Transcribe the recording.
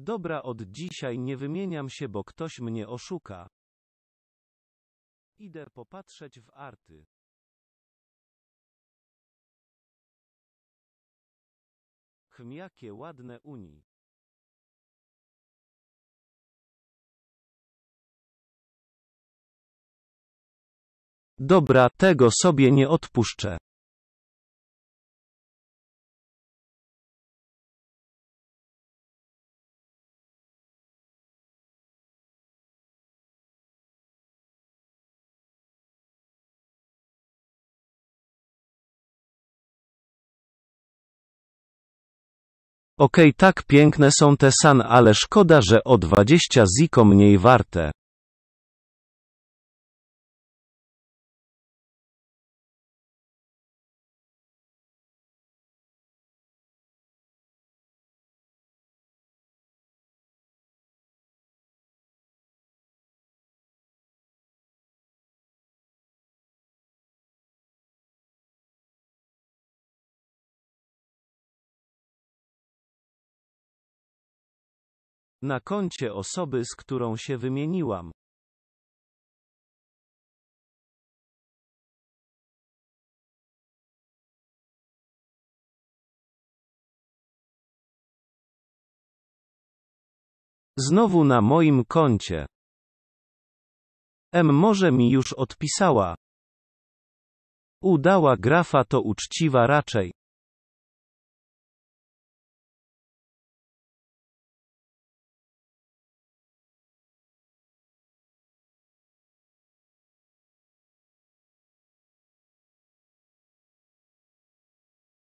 Dobra, od dzisiaj nie wymieniam się, bo ktoś mnie oszuka. Idę popatrzeć w arty. Chm, jakie ładne uni. Dobra, tego sobie nie odpuszczę. Okej, tak piękne są te san, ale szkoda, że o 20 ziko mniej warte. Na koncie osoby, z którą się wymieniłam. Znowu na moim koncie. M może mi już odpisała. Udała grafa to uczciwa raczej.